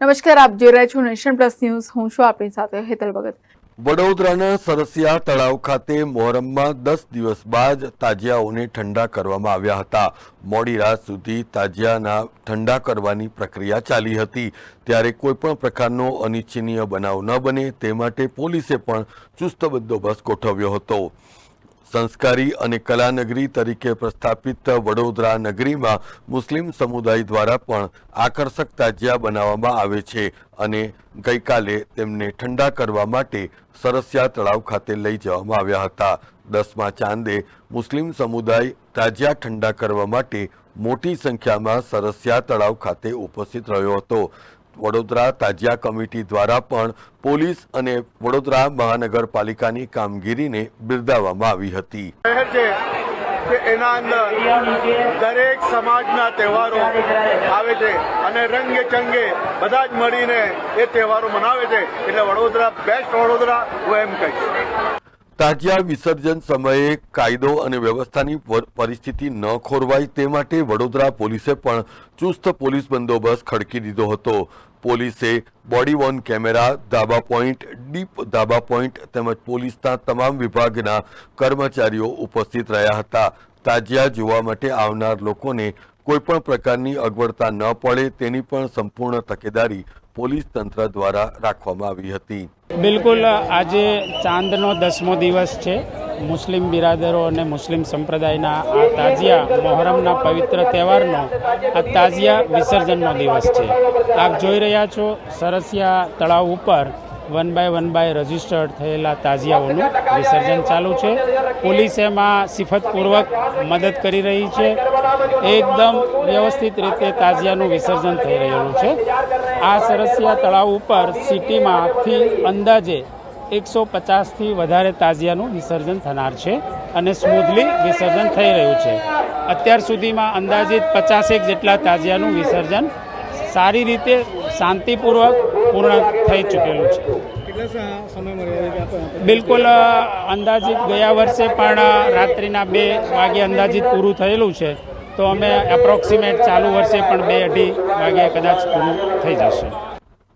નમસ્કાર, આપ જોઈ રહ્યા છો નેશન પ્લસ ન્યૂઝ. હું છું આપણી સાથે હેતલ ભગત. વડોદરાના સરસિયા તળાવ ખાતે મોહરમમાં દસ દિવસ બાદ તાજિયાઓને ઠંડા કરવામાં આવ્યા હતા. મોડી રાત સુધી તાજિયાના ઠંડા કરવાની પ્રક્રિયા ચાલી હતી. ત્યારે કોઈપણ પ્રકારનો અનિચ્છનીય બનાવ ન બને તે માટે પોલીસે પણ ચુસ્ત બંદોબસ્ત ગોઠવ્યો હતો. સંસ્કારી અને કલાનગરી તરીકે પ્રસ્થાપિત વડોદરા નગરીમાં મુસ્લિમ સમુદાય દ્વારા પણ આકર્ષક તાજિયા બનાવવામાં આવે છે અને ગઈકાલે તેમને ઠંડા કરવા માટે સરસિયા તળાવ ખાતે લઈ જવામાં આવ્યા હતા. દસમા ચાંદે મુસ્લિમ સમુદાય તાજિયા ઠંડા કરવા માટે મોટી સંખ્યામાં સરસિયા તળાવ ખાતે ઉપસ્થિત રહ્યો હતો. વડોદરા તાજિયા કમિટી દ્વારા પણ પોલીસ અને વડોદરા મહાનગરપાલિકાની કામગીરીને બિરદાવવામાં આવી હતી. શહેર છે કે એના અંદર દરેક સમાજના તહેવારો આવે છે અને રંગે ચંગે બધા જ મળીને એ તહેવારો મનાવે છે. એટલે વડોદરા બેસ્ટ વડોદરા હું એમ કહીશ. તાજિયા વિસર્જન સમયે કાયદો અને વ્યવસ્થાની પર- પરિસ્થિતિ ન ખોરવાય તે માટે વડોદરા પોલીસે પણ ચુસ્ત પોલીસ બંદોબસ્ત ખડકી દીધો હતો. પોલીસે બોડી વોર્ન કેમેરા, ધાબા પોઈન્ટ, ડીપ ધાબા પોઈન્ટ તેમજ પોલીસના તમામ વિભાગના કર્મચારીઓ ઉપસ્થિત રહ્યા હતા. તાજિયા જોવા માટે આવનાર લોકોને કોઈપણ પ્રકારની અગવડતા ન પડે તેની પણ સંપૂર્ણ તકેદારી પોલીસ તંત્ર દ્વારા રાખવામાં આવી હતી. બિલકુલ આજે ચાંદનો દસમો દિવસ છે. મુસ્લિમ બિરાદરો અને મુસ્લિમ સંપ્રદાયના આ તાજિયા મોહરમના પવિત્ર તહેવારનો આ તાજિયા વિસર્જનનો દિવસ છે. આપ જોઈ રહ્યા છો સરસિયા તળાવ ઉપર one by one by registered થયેલા તાજિયાઓનું વિસર્જન ચાલુ છે. પોલીસ એમાં સિફતપૂર્વક મદદ કરી રહી છે. એકદમ વ્યવસ્થિત રીતે તાજિયાનું વિસર્જન થઈ રહેલું છે. આ સરસિયા તળાવ ઉપર સિટીમાંથી અંદાજે એકસો પચાસથી વધારે તાજિયાનું વિસર્જન થનાર છે અને સ્મૂથલી વિસર્જન થઈ રહ્યું છે. અત્યાર સુધીમાં અંદાજિત પચાસેક જેટલા તાજિયાનું વિસર્જન સારી રીતે શાંતિપૂર્વક પૂર્ણ થઈ ચૂકેલું છે. બિલકુલ અંદાજિત ગયા વર્ષે પણ રાત્રિના બે વાગે અંદાજિત પૂરું થયેલું છે તો અમે એપ્રોક્સિમેટ ચાલુ વર્ષે પણ બે અઢી વાગે કદાચ પૂરું થઈ જશે.